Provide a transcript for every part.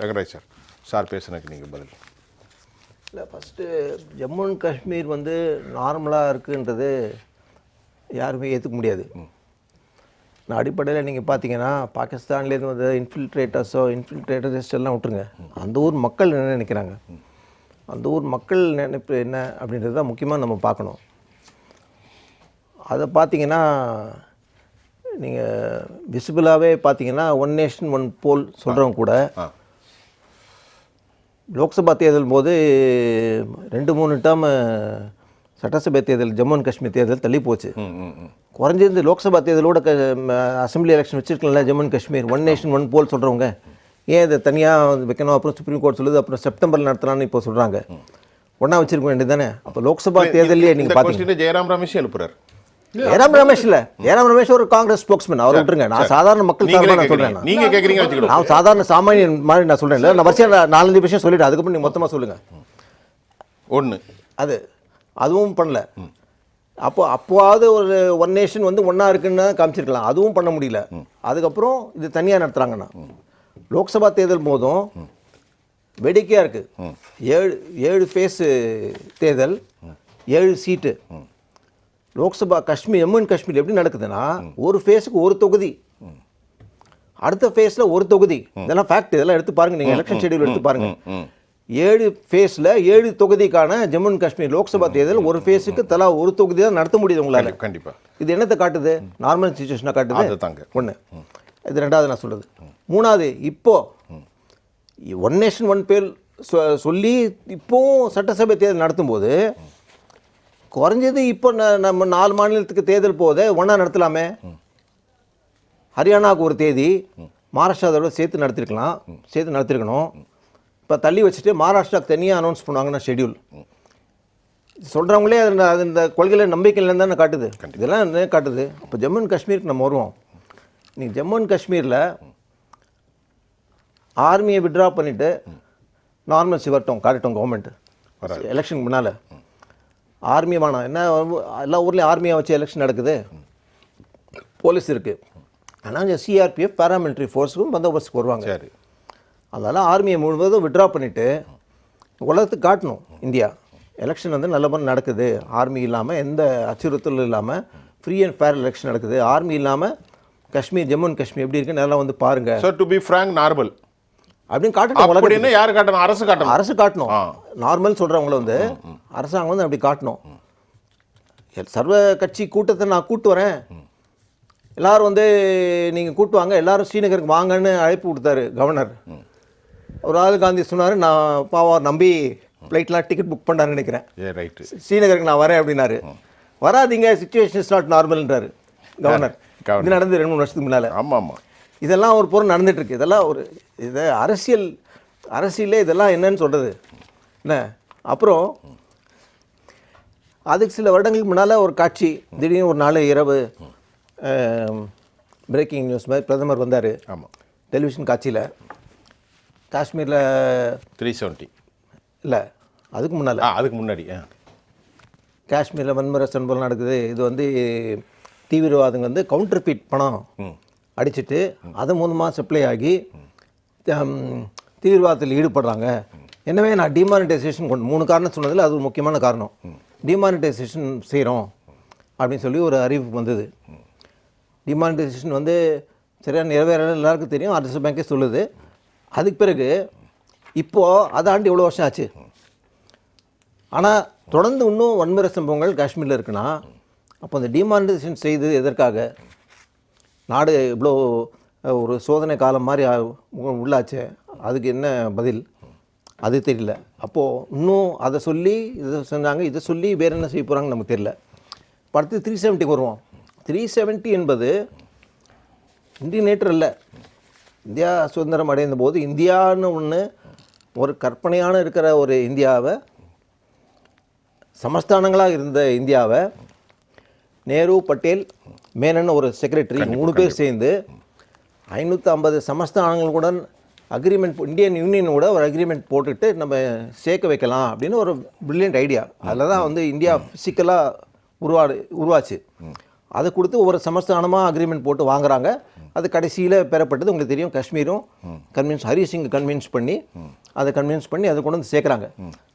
Rangaraj sir sir பேசுனதுக்கு நீங்கள் பதில். இல்லை ஃபஸ்ட்டு ஜம்மு அண்ட் காஷ்மீர் வந்து நார்மலாக இருக்குன்றது யாருமே ஏற்றுக்க முடியாது. நான் அடிப்படையில் நீங்கள் பார்த்தீங்கன்னா பாகிஸ்தான்லேருந்து வந்து இன்ஃபில்ட்ரேட்டர்ஸோ இன்ஃபில்ட்ரேட்டர்ஸ் எல்லாம் விட்டுருங்க. அந்த ஊர் மக்கள் என்ன நினைக்கிறாங்க? அந்த ஊர் மக்கள் நினைப்பு என்ன அப்படின்றது தான் முக்கியமாக நம்ம பார்க்கணும். அதை பார்த்தீங்கன்னா நீங்கள் விசிபிளாகவே பார்த்தீங்கன்னா ஒன் நேஷன் ஒன் போல் சொல்கிறவங்க கூட லோக்சபா தேர்தல் போது ரெண்டு மூணு டேர்ம் சட்டசபை தேர்தல் ஜம்மு அண்ட் காஷ்மீர் தேர்தல் தள்ளி போச்சு. குறைஞ்சிருந்து லோக்சபா தேர்தலோட க assembly election வச்சிருக்கல Jammu and Kashmir. One nation one poll சொல்கிறவங்க ஏன் இதை தனியாக வைக்கணும்? அப்புறம் சுப்ரீம் கோர்ட் சொல்லுது அப்புறம் செப்டம்பரில் நடத்தலாம்னு இப்போ சொல்கிறாங்க ஒன்றா வச்சிருக்க வேண்டியது தானே? அப்போ லோக்சபா தேர்தலே நீங்கள் பார்த்தீங்க கொஸ்டின் ஜெயராம் ரமேஷ் எழுப்புறாரு. ஜெயராம் ரமேஷ் இல்லை. ஜெயராம் ரமேஷ் ஒரு காங்கிரஸ் ஸ்போக்ஸ்மேன் அவர் விட்டுருங்க. நான் சாதாரண மக்கள் சார்பாக நான். சொல்கிறேன் நீங்க கேக்குறீங்க வச்சுக்கிடுவோம் நான் சாதாரண சாமானியன் மாதிரி நான் சொல்கிறேன் இல்லை நான் வரிசையாக நாலஞ்சு விஷயம் சொல்லிவிட்டேன் அதுக்கப்புறம் நீங்கள் மொத்தமாக சொல்லுங்கள் ஒன்று அது அதுவும் பண்ணல. அப்போ அப்போவாவது ஒரு ஒன் நேஷன் வந்து ஒன்றா இருக்குன்னு காமிச்சிருக்கலாம். அதுவும் பண்ண முடியல. அதுக்கப்புறம் இது தனியாக நடத்துகிறாங்கண்ணா லோக்சபா தேர்தல் போதும் வேடிக்கையாக இருக்குது ஏழு ஏழு ஃபேஸு தேர்தல் ஏழு சீட்டு லோக்சபா காஷ்மீர் ஜம்மு காஷ்மீர் எப்படி நடக்குதுன்னா ஒரு ஃபேஸுக்கு ஒரு தொகுதி. அடுத்த ஃபேஸில் ஒரு தொகுதி. இதெல்லாம் ஃபேக்ட் இதெல்லாம் எடுத்து பாருங்க. நீங்கள் எலெக்ஷன் ஷெடியூல் எடுத்து பாருங்க. ம் ஏழு ஃபேஸில் ஏழு தொகுதிக்கான ஜம்மு அண்ட் காஷ்மீர் லோக்சபா தேர்தல் ஒரு ஃபேஸுக்கு தலா ஒரு தொகுதி தான் நடத்த முடியுது உங்களால். கண்டிப்பா இது என்னத்தை காட்டுது? நார்மல் சுச்சுவேஷனாக காட்டுது. அதுதாங்க. ஒன்று இது ரெண்டாவது நான் சொல்கிறது மூணாவது இப்போ ஒன் நேஷன் ஒன் பேர் சொல்லி இப்போவும் சட்டசபை தேர்தல் நடத்தும்போது குறைஞ்சது இப்போ நம்ம நாலு மாநிலத்துக்கு தேர்தல் போதே ஒன்றா நடத்தலாமே. ஹரியானாவுக்கு ஒரு தேதி மகாராஷ்டிராவோட சேர்த்து நடத்திருக்கலாம் சேர்த்து நடத்திருக்கணும். இப்போ தள்ளி வச்சுட்டு மகாராஷ்டிராவுக்கு தனியாக அனௌன்ஸ் பண்ணுவாங்கன்னா ஷெட்யூல் சொல்கிறவங்களே அது அது இந்த கொள்கையில் நம்பிக்கை இல்லைன்னு தானே காட்டுது. இதெல்லாம் என்ன காட்டுது? அப்போ ஜம்மு அண்ட் காஷ்மீருக்கு நம்ம வருவோம். நீங்கள் ஜம்மு அண்ட் காஷ்மீரில் ஆர்மியை விட்ரா பண்ணிவிட்டு நார்மல் சிவர்ட்டும் காட்டட்டும் கவர்மெண்ட் எலெக்ஷனுக்கு முன்னால். ஆர்மி வேணாம் என்ன எல்லா ஊர்லேயும் ஆர்மியை வச்சு எலெக்ஷன் நடக்குது. போலீஸ் இருக்குது ஆனால் இந்த சிஆர்பிஎஃப் பேராமிலிட்ரி ஃபோர்ஸுக்கும் பந்தோபஸ்துக்கு வருவாங்க. சரி. அதனால் ஆர்மியை முழுவதும் விட்ரா பண்ணிவிட்டு உலகத்துக்கு காட்டணும் இந்தியா. எலெக்ஷன் வந்து நல்ல மாதிரி நடக்குது. ஆர்மி இல்லாமல் எந்த அச்சுறுத்தலும் இல்லாமல் ஃப்ரீ அண்ட் ஃபேர் எலெக்ஷன் நடக்குது. ஆர்மி இல்லாமல் காஷ்மீர் ஜம்மு அண்ட் காஷ்மீர் எப்படி இருக்குன்னு நல்லா வந்து பாருங்கள் sir to be frank normal அப்படின்னு காட்டணும் அப்படின்னு யார் காட்டணும்? அரசு காட்டணும். அரசு காட்டணும். நார்மல் சொல்கிறவங்கள வந்து அரசாங்கம் வந்து அப்படி காட்டணும். சர்வ கட்சி கூட்டத்தை நான் கூட்டு வரேன். எல்லாரும் வந்து நீங்கள் கூட்டு வாங்க. எல்லாரும் ஸ்ரீநகருக்கு வாங்கன்னு அழைப்பு கொடுத்தாரு கவர்னர் ராகுல் காந்தி சொன்னார் நான் பாவம் நம்பி ஃப்ளைட்லாம் டிக்கெட் புக் பண்ணாருன்னு நினைக்கிறேன். ரைட்டு ஸ்ரீநகருக்கு நான் வரேன் அப்படின்னாரு. வராதீங்க சுச்சுவேஷன் இஸ் நாட் நார்மல்ன்றாரு கவர்னர் கவர்னர். இது நடந்து ரெண்டு மூணு வருஷத்துக்கு முன்னால். ஆமாம் ஆமாம். இதெல்லாம் ஒரு பொருள் நடந்துட்டு இருக்கு இதெல்லாம் ஒரு இது அரசியல் அரசியலே இதெல்லாம் என்னன்னு சொல்கிறது என்ன? அப்புறம் அதுக்கு சில வருடங்களுக்கு முன்னால் ஒரு காட்சி திடீர்னு ஒரு நாள் இரவு பிரேக்கிங் நியூஸ் மாதிரி பிரதமர் வந்தார். ஆமாம் டெலிவிஷன் காட்சியில். காஷ்மீரில் த்ரீ செவன்ட்டி இல்லை அதுக்கு முன்னால். அதுக்கு முன்னாடி காஷ்மீரில் வன்முறை சம்பவம் நடக்குது. இது வந்து தீவிரவாதங்க வந்து கவுண்டர் ஃபீட் பணம் அடிச்சுட்டு அது மூலமாக சப்ளை ஆகி தீவிரவாதத்தில் ஈடுபடுறாங்க. எனவே நான் டிமானிட்டைசேஷன் கொண்டு மூணு காரணம் சொன்னதில் அது ஒரு முக்கியமான காரணம். டிமானிட்டைசேஷன் செய்கிறோம் அப்படின்னு சொல்லி ஒரு அறிவிப்பு வந்தது. டிமானிட்டைசேஷன் வந்து சரியாக நிறைவேற எல்லாருக்கும் தெரியும். அரசு பேங்கே சொல்லுது. அதுக்கு பிறகு இப்போது அதை ஆண்டு வருஷம் ஆச்சு? ஆனால் தொடர்ந்து இன்னும் வன்முறை சம்பவங்கள் காஷ்மீரில் இருக்குன்னா அப்போ அந்த டிமானிட்டைசேஷன் செய்தது எதற்காக? நாடு இவ்வளோ ஒரு சோதனை காலம் மாதிரி உள்ளாச்சு அதுக்கு என்ன பதில்? அது தெரியல. அப்போது இன்னும் அதை சொல்லி இதை செஞ்சாங்க இதை சொல்லி வேறு என்ன செய்ய போகிறாங்கன்னு நமக்கு தெரியல. அடுத்து த்ரீ செவன்ட்டிக்கு வருவோம். த்ரீ செவன்ட்டி என்பது இந்தியன் இல்லை இந்தியா சுதந்திரம் அடைந்த போது இந்தியான்னு ஒன்று ஒரு கற்பனையான இருக்கிற ஒரு இந்தியாவை சமஸ்தானங்களாக இருந்த இந்தியாவை நேரு பட்டேல் மேனன் ஒரு செக்ரட்டரி மூணு பேர் சேர்ந்து ஐநூற்றி ஐம்பது சமஸ்தானங்களுடன் அக்ரிமெண்ட் இந்தியன் யூனியனோட ஒரு அக்ரிமெண்ட் போட்டுட்டு நம்ம சேர்க்க வைக்கலாம் அப்படின்னு ஒரு பிரில்லியன்ட் ஐடியா அதில் தான் வந்து இந்தியா ஃபிசிக்கலாக உருவாடு உருவாச்சு. அதை கொடுத்து ஒரு சமஸ்தானமாக அக்ரிமெண்ட் போட்டு வாங்குறாங்க. அது கடைசியில் பெறப்பட்டது உங்களுக்கு தெரியும் காஷ்மீரும் கன்வின்ஸ் ஹரி சிங் கன்வின்ஸ் பண்ணி அதை கன்வின்ஸ் பண்ணி அதை கொண்டு வந்து சேர்க்குறாங்க.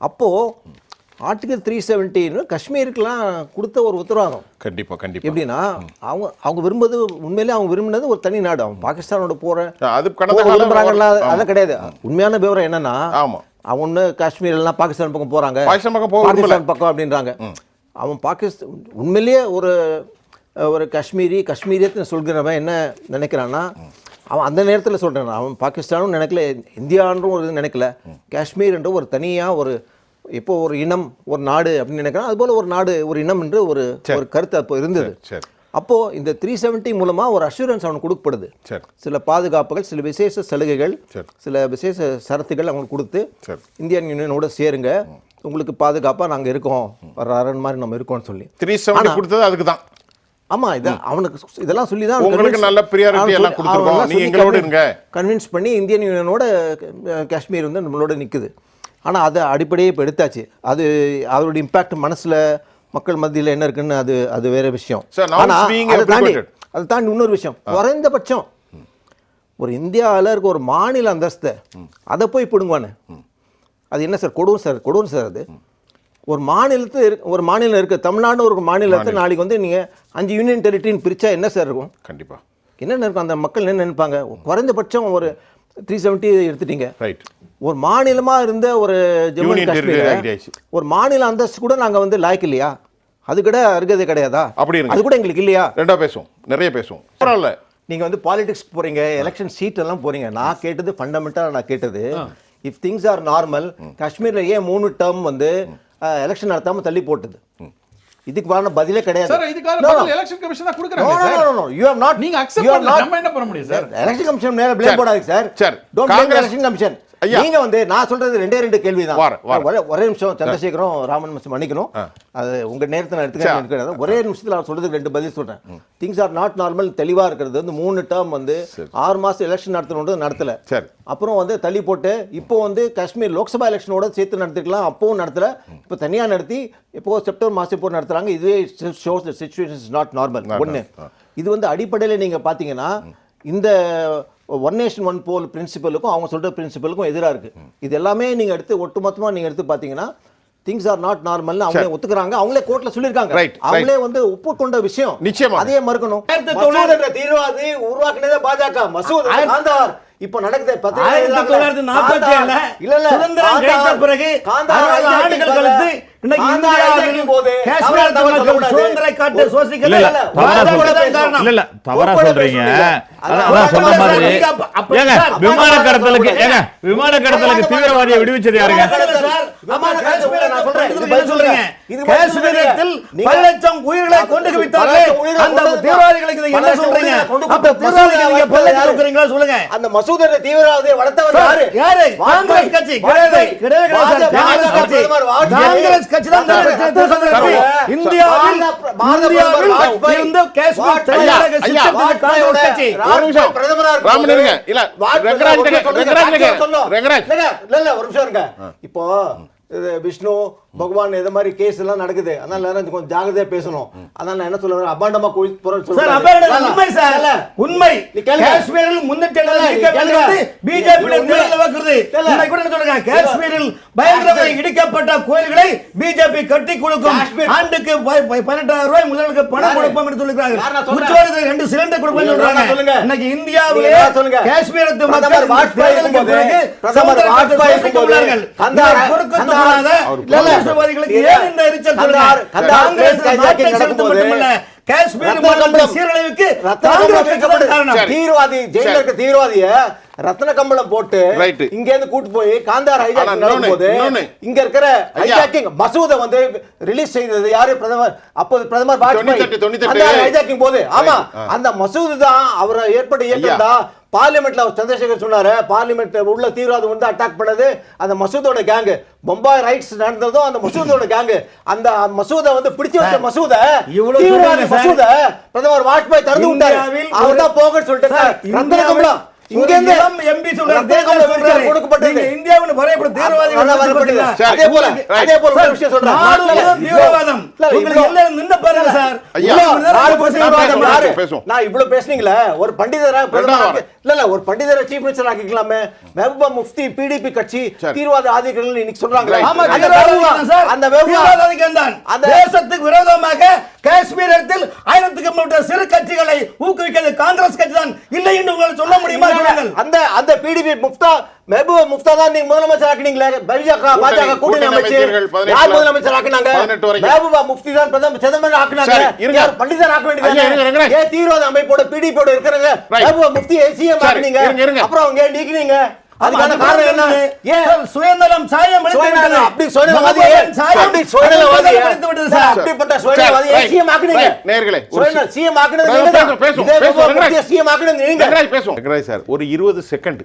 அப்போது ஆர்டிகல் த்ரீ செவன்ட்டின்னு காஷ்மீருக்கெல்லாம் கொடுத்த ஒரு உத்தரவாதம். கண்டிப்பா கண்டிப்பா. எப்படின்னா அவங்க அவங்க விரும்புவது உண்மையிலே அவங்க விரும்பினது ஒரு தனி நாடு. அவங்க பாகிஸ்தானோட போகிற அது கடந்த காலம் விரும்புகிறாங்களா அதெல்லாம் கிடையாது. உண்மையான விவரம் என்னன்னா ஆமா. அவன் ஒன்று காஷ்மீர் எல்லாம் பாகிஸ்தான் பக்கம் போகிறாங்க பாகிஸ்தான் பக்கம் பாகிஸ்தான் பக்கம் அப்படின்றாங்க. அவன் பாகிஸ்தான் உண்மையிலேயே ஒரு ஒரு காஷ்மீரி காஷ்மீரியத்தை சொல்கிறவன் என்ன நினைக்கிறான்னா அவன் அந்த நேரத்தில் சொல்கிறான் அவன் பாகிஸ்தானும் நினைக்கல இந்தியான்றும் ஒரு இது நினைக்கல. காஷ்மீர் என்ற ஒரு தனியாக ஒரு இப்போ ஒரு இனம் ஒரு நாடு அப்படின்னு நினைக்கிறான். அதுபோல் ஒரு நாடு ஒரு இனம் என்று ஒரு ஒரு கருத்து அப்போ இருந்தது. சரி அப்போது இந்த த்ரீ செவன்ட்டி மூலமாக ஒரு அஷூரன்ஸ் அவனுக்கு கொடுக்கப்படுது. சரி. சில பாதுகாப்புகள் சில விசேஷ சலுகைகள். சில விசேஷ சரத்துகள் அவங்களுக்கு கொடுத்து இந்தியன் யூனியனோட சேருங்க. உங்களுக்கு பாதுகாப்பாக நாங்கள் இருக்கோம். ஒரு அரண் மாதிரி நம்ம இருக்கோம்னு சொல்லி. த்ரீ செவன்டி கொடுத்தது அதுக்கு தான். ஆமா இது அவனுக்கு இதெல்லாம் சொல்லி தான் உங்களுக்கு நல்ல priority எல்லாம் கொடுத்திருக்கோம். நீங்க எங்களோட இருங்க. கன்வின்ஸ் பண்ணி இந்தியன் யூனியனோட காஷ்மீர் வந்து நம்மளோட நிக்குது. ஆனா அது அடிப்படையே இப்போ எடுத்தாச்சு. அது அதோட இம்பாக்ட் மனசுல மக்கள் மத்தியில என்ன இருக்குன்னு அது அது வேற விஷயம். Sir, now ஆனா it's being அதை தாண்டி. அதை தாண்டி இன்னொரு விஷயம். குறைந்தபட்சம் ஒரு இந்தியாவில் இருக்க ஒரு மாநில அந்தஸ்தை அதை போய் பிடுங்குவானு. அது என்ன சார் கொடூரம் சார் கொடூரம் சார் அது. ஒரு மாநிலத்து இருக்கு ஒரு மாநிலம் இருக்குது தமிழ்நாடு ஒரு மாநிலத்தை நாளைக்கு வந்து நீங்கள் அஞ்சு யூனியன் டெரிட்டரின்னு பிரித்தா என்ன சார் இருக்கும்? கண்டிப்பா. என்னென்ன இருக்கும் அந்த மக்கள் என்ன நினைப்பாங்க? குறைந்தபட்சம் ஒரு த்ரீ செவன்ட்டி எடுத்துட்டீங்க. ரைட் ஒரு மாநிலமா இருந்த ஒரு ஜம்மு காஷ்மீர். ஒரு மாநில அந்தஸ்து கூட நாங்க வந்து லாய்க்கு இல்லையா? அது கூட அருகதை கிடையாதா? அப்படி. அது கூட எங்களுக்கு இல்லையா? ரெண்டா பேசுவோம். நிறைய பேசுவோம். பரவாயில்ல. நீங்க வந்து பாலிடிக்ஸ் போறீங்க எலெக்ஷன் சீட் எல்லாம் போறீங்க. நான் கேட்டது ஃபண்டமெண்டலாக நான் கேட்டது. இஃப் திங்ஸ் ஆர் நார்மல் காஷ்மீர்ல ஏன் மூணு டேர்ம் வந்து எலெக்ஷன் நடத்தாம தள்ளி போட்டது? இதுக்கு வர பதிலே கிடையாது சார் இதுக்கான No, no. பதில் எலெக்ஷன் கமிஷன் தான் No, கொடுக்குறாங்க no, sir no, no, no. You have not- நீங்க you அக்செப்ட் have பண்ணல not- நம்ம என்ன பண்ண முடியும் சார் எலெக்ஷன் கமிஷன் மேல ப்ளேம். போடாதீங்க சார் சரி. டோன்ட் காங்கிரஸ்- எலெக்ஷன் கமிஷன் ஐயா. நீங்க வந்து நான் சொல்றது ரெண்டே ரெண்டு கேள்வி தான். ஒரே நிமிஷம் சந்திரசேகரும் ராமன் மன்னிக்கணும். அது உங்க நேரத்தை நான் எடுத்துக்க எடுக்கிறது ஒரே நிமிஷத்துல நான் சொல்றதுக்கு ரெண்டு பதில் சொல்றேன். திங்ஸ் ஆர் நாட் நார்மல் தெளிவா இருக்கிறது வந்து மூணு டேர்ம் வந்து ஆறு மாசம் எலெக்ஷன் நடத்தணும் நடத்தல. அப்புறம் வந்து தள்ளி போட்டு இப்போ வந்து காஷ்மீர் லோக்சபா எலெக்ஷனோட சேர்த்து நடத்திக்கலாம் அப்பவும் நடத்தல. இப்போ தனியா நடத்தி இப்போ செப்டம்பர் மாசம் இப்போ நடத்துறாங்க இதுவே shows situation is not normal ஒன்று இது வந்து அடிப்படையில் நீங்க பாத்தீங்கன்னா இந்த ஒன் நேஷன் ஒன் போல் பிரின்சிபலுக்கும் அவங்க சொல்ற பிரின்சிபலுக்கும் எதிராக இருக்கு. இது எல்லாமே நீங்க எடுத்து ஒட்டுமொத்தமா நீங்க எடுத்து பாத்தீங்கன்னா திங்ஸ் ஆர் நாட் நார்மல்னு அவங்களே ஒத்துக்கிறாங்க. அவங்களே கோர்ட்ல right. அவங்களே வந்து ஒப்புக்கொண்ட விஷயம். நிச்சயமா. அதே மறுக்கணும். தீவிரவாதி உருவாக்குனதே பாஜக. மசூத் இப்போ நடக்குது ஆயிரத்தி. தொள்ளாயிரத்தி நாற்பத்தி ஏழுல. இல்ல, இல்ல. சுதந்திரம் கிடைத்த. பிறகு ஆண்டுகள் கழித்து தவறா சொல்றீங்க. அதான் சொன்ன மாதிரி. ஏங்க விமான கடத்தலுக்கு ஏங்க விமான கடத்தலுக்கு தீவிரவாதியை விடுவிச்சது யாருங்க? காஷ்மீரத்தில் பல லட்சம் உயிர்களை கொண்டு குவித்தார்கள் அந்த தீவிரவாதிகளுக்கு என்ன சொல்றீங்க? அப்ப தீவிரவாதிகளுக்கு கொடுக்குறீங்களா? சொல்லுங்க. அந்த என்ற தீவிரவாதியை வளர்த்தவர் யாரு யாரு? காங்கிரஸ் கட்சி. சார். பாரத- காங்கிரஸ் கட்சி. காங்கிரஸ் கட்சி தான் இந்தியாவில் இந்தியாவில். இருந்த காஷ்மீர். தமிழக காங்கிரஸ் கட்சி ஒரு நிமிஷம். பிரதமரா ராமன் இருங்க. இல்ல, ரெங்கராஜ் ரெங்கராஜ். ரெங்கராஜ். இல்ல, இல்ல, ஒரு நிமிஷம் இருங்க. இப்போ விஷ்ணு பகவான் இதை மாதிரி கேஸ் எல்லாம் நடக்குது அதனால எல்லாரும் கொஞ்சம் ஜாகிரதையா பேசணும். அதனால நான் என்ன சொல்ல வரேன் அபாண்டமா கோயில் போற சார் அப்ப உண்மை சார். உண்மை. காஷ்மீரில் கேளுங்க. பிஜேபி வைக்கிறது கூட காஷ்மீரில் பயங்கரமாக இடிக்கப்பட்ட கோயில்களை பிஜேபி கட்டி கொடுக்கும். ஆண்டுக்கு ப- ப- பதினெட்டாயிரம் ரூபாய் முதலுக்கு பணம்? கொடுப்போம் என்று? உச்சவரத்துக்கு ரெண்டு சிலிண்டர் கொடுப்போம் சொல்றாங்க. இன்னைக்கு இந்தியாவிலே. காஷ்மீரத்து மக்கள் வாஜ்பாய் இருக்கும்போது, வாஜ்பாய் இருக்கும்போது, உள்ளார்கள். கந்தார், இல்ல. ஏன் இந்த எரிச்சல்? கந்தார் காங்கிரஸ் நாட்டை செலுத்த மட்டுமல்ல காஷ்மீர் கம்பளம். சீரழிவுக்கு காங்கிரஸ் காரணம். தீவிரவாதி ஜெயில. இருக்க தீவிரவாதிய ரத்ன கம்பளம் போட்டு. இங்க இருந்து கூட்டு போய் காந்தார் ஹைஜாக்கிங் நடக்கும்போது. இங்க இருக்கிற. ஹைஜாக்கிங் மசூத வந்து ரிலீஸ் செய்தது யாரு பிரதமர் அப்போது பிரதமர் வாஜ்பாய் ஹைஜாக்கிங் போது ஆமா. அந்த மசூது தான் அவரை ஏற்பட்ட இயக்கம் தான் பார்லிமெண்ட்ல அவர் சந்திரசேகர் சொன்னாரு பார்லிமெண்ட் உள்ள தீவிரவாதம் வந்து அட்டாக் பண்ணது அந்த மசூதோட கேங் பம்பாய் ரைட்ஸ் நடந்ததும் அந்த மசூதோட கேங் அந்த மசூத வந்து பிடிச்சு வச்ச மசூத இவ்வளவு தீவிரவாதி. மசூத பிரதமர் வாஜ்பாய் திறந்து விட்டாரு. அவர் தான் போகன்னு சொல்லிட்டு சார், ரத்ன இந்தியாவில் கம்பளம் இங்க ஒரு சொல்றாரு. கொடுக்கப்பட்டது. இந்தியாவின் வரையப்படும் தீவிரவாதிகள்? அதே போல. அதே போல விஷயம் சொல்றேன் நாடு முழுவதும் தீவிரவாதம் இல்ல, உங்களுக்கு இவ்வளவு- எல்லாரும் நின்னு பாருங்க சார் ஐயா, இவ்வளவு நேரம் நாடு பேசுறீங்க. தீவிரவாதம் பேசுவோம், யாரு? பேசுவோம். நான் இவ்வளவு பேசுனீங்களே ஒரு பண்டிதரா பிரதமர் ரெண்டாவது ஆக்கி- இல்ல இல்ல ஒரு பண்டிதரை சீஃப் மினிஸ்டர் ஆக்கிக்கலாமே மெஹபூபா முஃப்தி பிடிபி கட்சி. தீவிரவாத ஆதிக்கங்கள் இன்னைக்கு சொல்றாங்க. ஆமா, அந்த தீவிரவாதிகள் தான் தேசத்துக்கு விரோதமாக காஷ்மீரத்தில் ஆயிரத்துக்கும் மேற்பட்ட சிறு கட்சிகளை ஊக்குவிக்கிறது காங்கிரஸ் கட்சி தான் இல்லை என்று உங்களால் சொல்ல முடியுமா அந்த அந்த பிடிபி முஃப்தா மெஹபூபா முஃப்தா தான் நீங்க முதலமைச்சர் ஆக்கினீங்களே பாஜக பாஜக கூட்டணி பதினெட்டுல- யார் முதலமைச்சர் ஆக்குனாங்க. மெஹபூபா முஃப்தி தான் பிரதமர் பிரதமர் ஆக்குனாங்க. யார் பண்டிதர் ஆக்க. வேண்டியது ஏன் தீவிரவாத அமைப்போட பிடிபியோட இருக்கிறாங்க. மெஹபூபா முஃப்தி சிஎம் சரி, ஆக்குனீங்க. அப்புறம் அவங்க நீக்கினீங்க அதுக்கான காரணம் என்ன? ஏன்? சார், சுயநலம் சாயம் சுயநலம். அப்படி சுயநலவாதி சாயம் அப்படி சுயநலவாதி அளித்து விட்டது சார். அப்படிப்பட்ட சுயநலவாதி சரி, சிஎம் ஆக்குனீங்க. right, நேயர்களே, ஒரு சுயநல சி- சிஎம் ஆக்குனது நீங்க தான் பேசுவோம், பேசுவோம், சிஎம் ஆக்குனது நீங்க. பேசுவோம். வெங்கடாஜ் சார் ஒரு இருபது செகண்ட்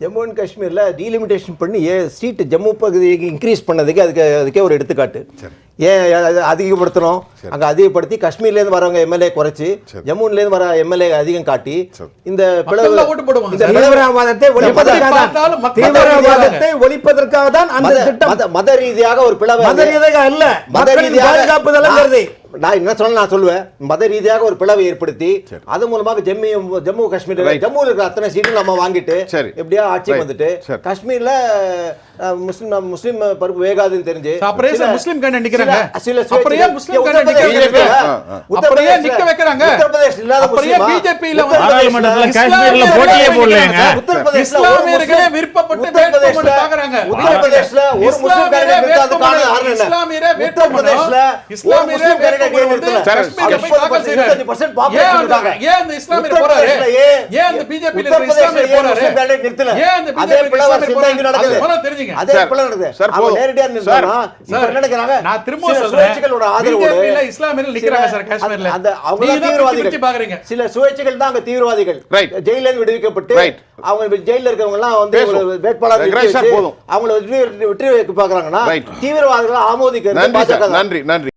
ஜம்மு அண்ட் காஷ்மீர்ல டீலிமிட்டேஷன் பண்ணி ஏன் சீட் ஜம்மு பகுதிக்கு இன்க்ரீஸ் பண்ணதுக்கு அதுக்கு அதுக்கே ஒரு எடுத்துக்காட்டு. ஏன் அது அதிகப்படுத்தணும்? அங்க அதிகப்படுத்தி காஷ்மீர்ல இருந்து வரவங்க எம்எல்ஏ குறைச்சு ஜம்முல இருந்து வர எம்எல்ஏ அதிகம் காட்டி இந்த தீவிரவாதத்தை தீவிரவாதத்தை ஒழிப்பதற்காக தான் அந்த மத- திட்டம் மத- ரீதியாக ஒரு பிளவை மத ரீதியாக அல்ல. மத ரீதியாக நான் என்ன சொல்ல நான் சொல்லுவேன். மத ரீதியாக ஒரு பிளவை ஏற்படுத்தி அது மூலமாக ஜம்மு ஜம்மு காஷ்மீர். ஜம்முல இருக்கிற அத்தனை சீட்டும் நம்ம வாங்கிட்டு. எப்படியா ஆட்சிக்கு Right. வந்துட்டு. காஷ்மீர்ல முஸ்லிம் முஸ்லிம் பருப்பு வேகாதுன்னு தெரிஞ்சு அப்புறம் ஏன் முஸ்லிம் கேண்டிடேட் நிக்கிறாங்க? சில- சில அப்புறம் ஏன் முஸ்லிம்? நிக்கிறாங்க? அப்புறம் ஏன் நிக்க வைக்கிறாங்க? உத்தரப்பிரதேச இல்லாத அப்புறம் ஏன் முஸ்லிமா? BJP ல வந்து நாடாளுமன்றத்துல உத்தரப்பிரதேச- காஷ்மீர்ல போட்டியே போடலைங்க உத்தரப்பிரதேசல ஒரு இஸ்லாமியர்களே முஸ்லிம் விருப்பப்பட்டு உத்தரப்பிரதேசல வேட்புமனு தாக்குறாங்க. உத்தரப்பிரதேசல ஒரு முஸ்லிம் இஸ்லாமியரே கேண்டிடேட் நிறுத்தாத காரணம் வேட்புமனு- காரணம் என்ன இஸ்லாமியரே வேட்புமனு- உத்தரப்பிரதேசல ஒரு இஸ்லாமியரே முஸ்லிம் கேண்டிடேட் வேட்புமனு வந்து நிறுத்தல காஷ்மீர்ல போய் தாக்கல் செய்றாரு. 25% population ஏன் அந்த- இருக்காங்க. ஏன் அந்த இஸ்லாமியர் போறாரு? உத்தரப்பிரதேசல ஏன் ஏன் அந்த BJP ல இருக்கிற உத்தரப்பிரதேசல இஸ்லாமியர் ஏன் போறாரு? முஸ்லிம் கேண்டிடேட் நிறுத்தல? ஏன் அந்த அதே BJP பிளவு இஸ்லாமியர் சிந்தா இங்க போறாரு? நடக்குது. அது அதே நடக்குது. அவங்க. நேரடியா இப்ப? நான் திரும்ப. சுயேட்சைகளோட ஆதரவோடு இஸ்லாமியர்கள் நிக்கிறாங்க சார் காஷ்மீர்ல. அந்த அவங்க தீவிரவாதிகள் பாக்குறீங்க. சில சுயேட்சைகள் தான் அங்க தீவிரவாதிகள். ஜெயில இருந்து விடுவிக்கப்பட்டு. அவங்க ஜெயில இருக்கவங்க எல்லாம் வந்து வேட்பாளர். அவங்கள வெற்றி வெற்றி வைக்க பாக்குறாங்கன்னா. தீவிரவாதிகளை ஆமோதிக்கிறது. நன்றி நன்றி